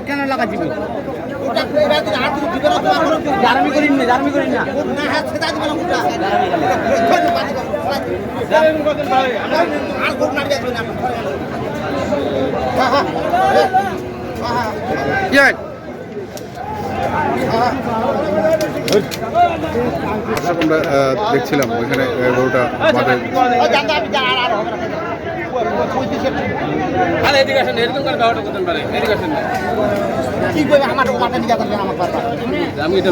কেন লাগাচ্ছি? জার্মি করিন না জার্মি করিন না। দর্শক আমরা আহ, দেখছিলাম ওইখানে গরুটা মাঠে আরে এদিকে আসেন এরকম করে ব্যবহারটা করতেন পারে এদিকে আসেন। কি করবে আমার মাথা নিয়ে যাবেন আমার পারবা আমি এটা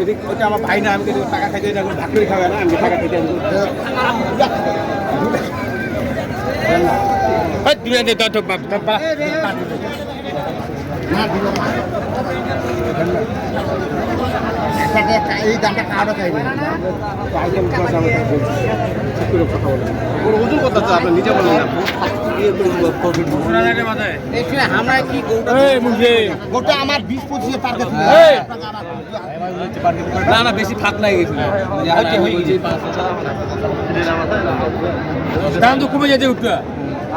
এদিক ওটা আমার ভাই না আমি কিন্তু টাকা খাইতে এটা ভাগ করে খাবে না আমি টাকা খাইতে এই দুনিয়া দিয়ে তো বাপ বাপ এই দামটা কারও চাইবে আমরা কি গোটা আমার বিশ পঁচিশে পার না না বেশি ফাঁক নাই গেছিল দাম তো কমে যেতে উঠবে।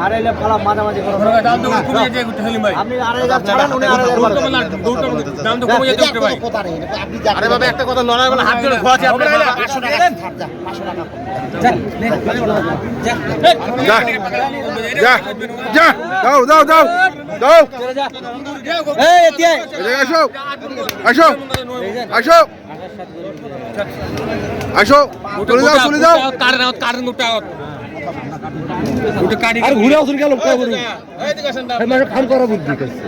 আরে এলে ফালা মাঝামাঝি করো। দাম তো কমে যেতে উঠতে হালিম ভাই। আপনি আড়াই হাজার ছাড়ান উনি আড়াই হাজার দৌড়টা বলে দৌড়টা বলে দাম তো কমে যেতে উঠবে ভাই। কথা নেই আপনি আরে বাবা একটা কথা লড়াই বলে হাত ধরে খোয়াছি আপনি পাঁচশো টাকা। ছাড় যা টাকা যা। যা যা দাও দাও দাও দাও। এই এতে আসো। আসো। আসো। আসো। তুলে দাও তুলে দাও কারেন আউট কারেন আর ঘুরে আসুন গেল মানে ফান করা বুদ্ধি করছে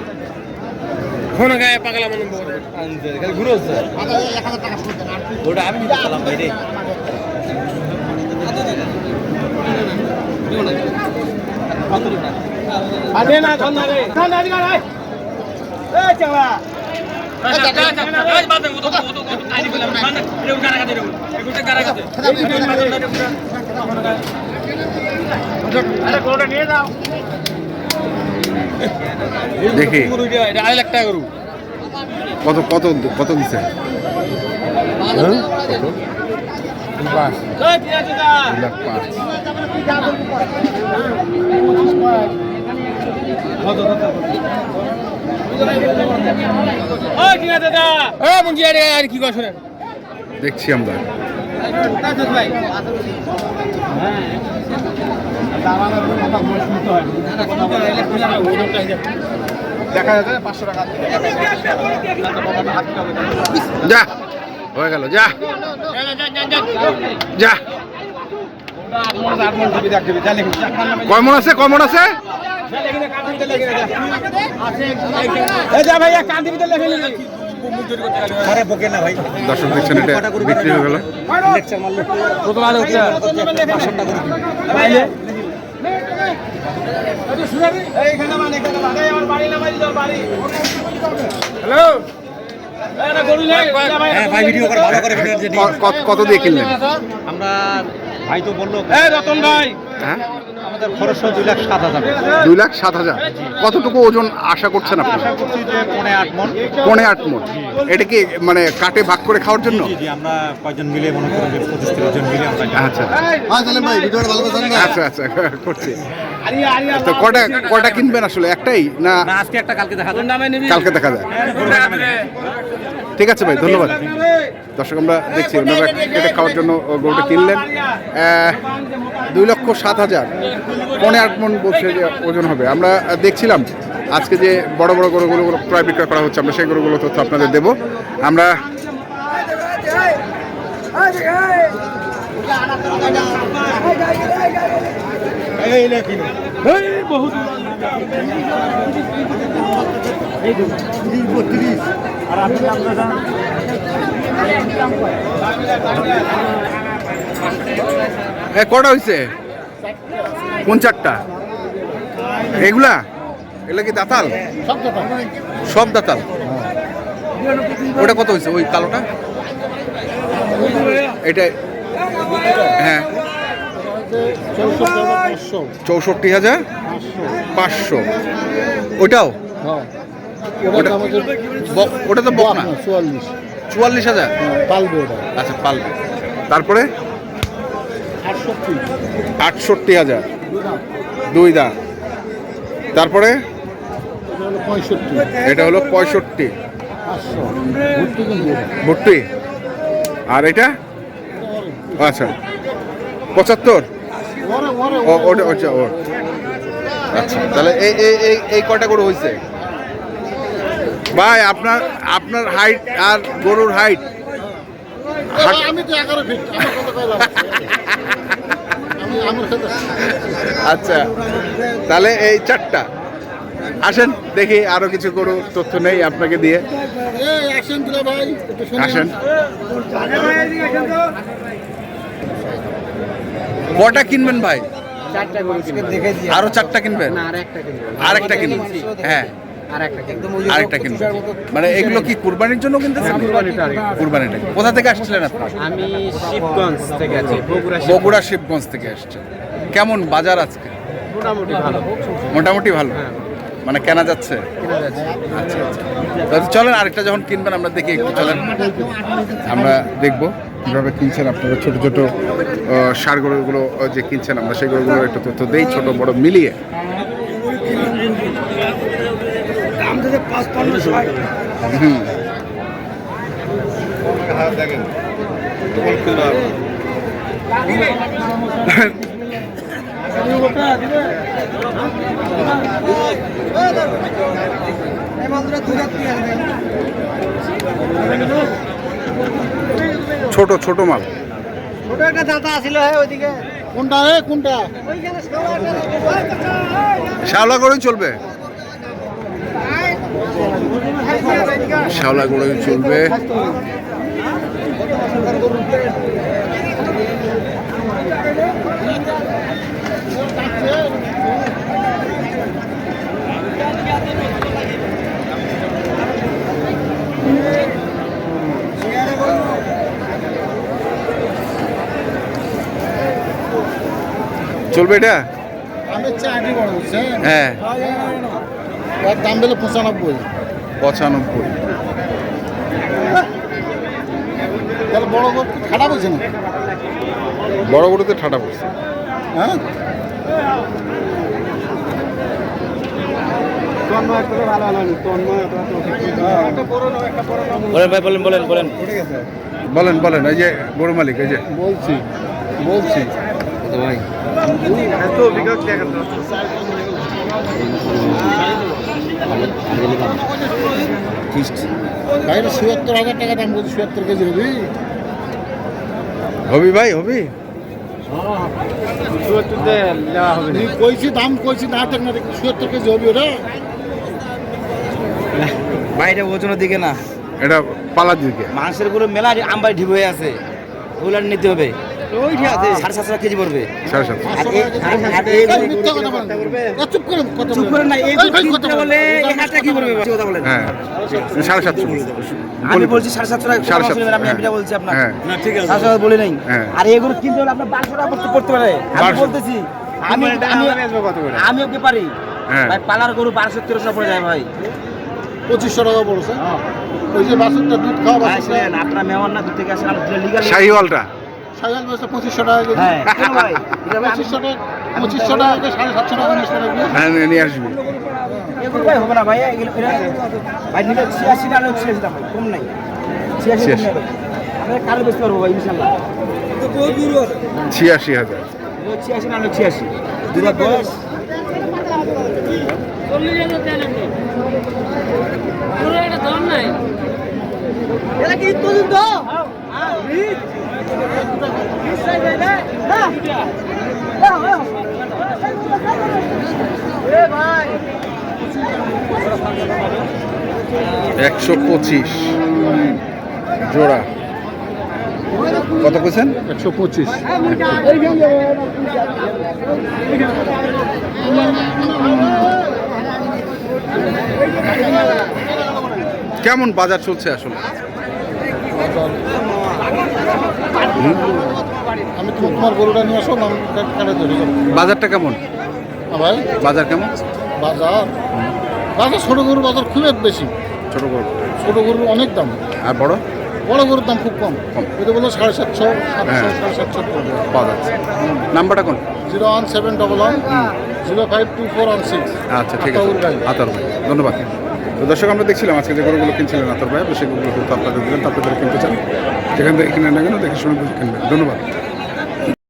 ফোন গায়ে পাগলা মনে ঘুরে ওটা আমি নিতে পারলাম ভাই রে আদে না ধন রে ধন দিগা রে এই চালা দেখি। আড়াই লাখ টাকা করু কত কত? কত দিছে হ্যাঁ? দেখছি আমরা। দেখা যাচ্ছে পাঁচশো টাকা যা, হয়ে গেল, যা। যা। কয় মন আছে, কয় মন আছে? দর্শক দেখছেন এটা বিক্রি হয়ে গেল। কত দিয়ে কিনলেন? আমরা ভাই তো বলল রতন ভাই। হ্যাঁ? আমাদের খরচ দুই লাখ সাত হাজার। দুই লাখ সাত হাজার। কতটুকু ওজন আশা করছেন আপনি? আশা করছি যে পনে আট মন পনে আট মন এটা কি মানে কাটে ভাগ করে খাওয়ার জন্য? জি জি আমরা কয়জন মিলে মনে করেন যে পঁচিশ তিরিশ জন মিলে আমরা আচ্ছা। আচ্ছা আচ্ছা করছি। তো কটা কটা কিনবেন আসলে? একটাই না না আজকে একটা কালকে দেখা কালকে দেখা যায়। ঠিক আছে ভাই ধন্যবাদ। দর্শক আমরা দেখছি ওনারা কেটে খাওয়ার জন্য ও গরুটা কিনলেন। দুই লক্ষ সাত হাজার। পনেরো আট মন বলছে যে ওজন হবে। আমরা দেখছিলাম আজকে যে বড় বড় গরুগুলো ক্রয় বিক্রয় করা হচ্ছে আমরা সেই গরুগুলো তথ্য আপনাদের দেবো। আমরা এ কটা হয়েছে কোন চারটা? এগুলা? এগুলা কি দাতাল? সব দাতাল। ওটা কত হয়েছে ওই কালোটা? এটা হ্যাঁ। চৌষট্টি হাজার পাঁচশো। ওটাও ওটা তো বক না চুয়াল্লিশ। চুয়াল্লিশ হাজার? পালবে ওটা। আচ্ছা পাল তারপরে? আটষট্টি। হাজার। দুই দাঁত তারপরে? এটা হলো পঁয়ষট্টি। ভুট্টি। আর এটা? আচ্ছা। পঁচাত্তর? ওটা আচ্ছা ওর। আচ্ছা তাহলে এই এই এই এই কটা গরু হয়েছে ভাই আপনার আপনার হাইট আর গরুর হাইট আচ্ছা তাহলে এই চারটা। আসেন দেখি আরও কিছু গরু তথ্য নেই আপনাকে দিয়ে। আসেন। কটা কিনবেন ভাই? আরও চারটা কিনবেন? আরেকটা কিনবেন। হ্যাঁ। আরেকটা কিনবেন। মানে এগুলো কি কুরবানির জন্য কিনতেছেন? কুরবানিটা। কোথা থেকে আসছিলেন আপনি? আমি শিবগঞ্জ থেকে আছি বগুড়া বগুড়া শিবগঞ্জ থেকে আসছে কেমন বাজার আজকে? মোটামুটি ভালো। মোটামুটি ভালো? মানে কেনা যাচ্ছে? কেনা আচ্ছা আচ্ছা। চলেন আরেকটা যখন কিনবেন আমরা দেখি একটু চলেন। আমরা দেখব কীভাবে কিনছেন আপনারা ছোট ছোট সার গরুগুলো যে কিনছেন আমরা সেই গরুগুলোর একটু তথ্য দেই ছোট বড় মিলিয়ে। হুম। ছোট ছোট মাল কোনটা রে কোনটা? শ্যাওলা করেই চলবে? শ্যাওলা করেই চলবে। চলবে এটা? হ্যাঁ। দাম পেলে পঁচানব্বই। পঁচানব্বই। তাহলে বড় গরু হয়েছে না বড় গরুতে ঠাটা পড়ছে। হ্যাঁ? বলেন ভাই বলেন বলেন বলেন। বলেন বলেন এই যে গরু মালিক এই যে। বলছি বলছি। ভাই। বাইরে চুয়াত্তর হাজার টাকা দাম কেজি হবি। হবি ভাই হবি? কইছি দাম কইছি না না কেজি হবি ওজনের দিকে না। এটা পালার দিকে। মাংসেরগুলো মেলা আমবাই ঢিপ হয়ে আছে। ওগুলো নিতে হবে। সাড়ে সাতশো কেজি পড়বে সাড়ে হ্যাঁ সাতশো আমি বলছি সাড়ে সাতশো টাকা সাড়ে সাতশো, আমি হ্যাঁ। এটা বলছি আপনার হ্যাঁ। সাড়ে সাতশো বলি নাই হ্যাঁ। আর এগুলো কিনতে হলে আপনার বারোশো টাকা পড়তে পারে আমি বলতেছি আমি আমি আমি ওকে পারি হ্যাঁ। ভাই পালার গরু বারোশো তেরোশো পড়ে যায় ভাই পঁচিশশো টাকা পড়ছে ওই যে বাসুরটা দুধ খাওয়া আপনার মেহমান না দূর থেকে আসেন লিগাল শাহিওয়ালটা পঁচিশশো টাকা কেজি। এটা পঁচিশশো টাকা পঁচিশশো টাকা সাড়ে সাতশো টাকা হ্যাঁ নিয়ে আসবি। হবে না ভাই এটা ছিয়াশি টাকা ছিয়াশি টাকা কম নাই। ছিয়াশি ছিয়াশি। কম নেবে আমরা কালো বেচতে পারব ভাই ইনশাল্লাহ। ছিয়াশি হাজার। ছিয়াশি না ছিয়াশি। দুবার বয়স একশো পঁচিশ জোড়া। কত পেয়েছেন একশো পঁচিশ। কেমন বাজার চলছে আসলে? আমি তো তোমার গরুটা নিয়ে আসো আমি ধরে। বাজারটা কেমন? ভাই। বাজার কেমন? বাজার? বাজার ছোটো গরুর বাজার খুব এক বেশি। ছোট গরু ছোটো গরুর অনেক দাম। আর বড়? বড় গরুর দাম খুব কম। ওইটা বলল সাড়ে সাতশো হ্যাঁ। সাতশো সাড়ে সাতশো পাওয়া যাচ্ছে। নাম্বারটা কোন? Zero one seven double one zero five two four one six. আচ্ছা ঠিক আছে। আতর ভাই ধন্যবাদ। তো দর্শক, আমরা দেখছিলাম আজকে যে গরুগুলো কিনছিলেন আতর ভাই সেগুলো কিন্তু আপনাদের দিলেন আপনাদের কিনতে চান। যেখান থেকে কিনে না কেন দেখে শুনে কিনবেন। ধন্যবাদ।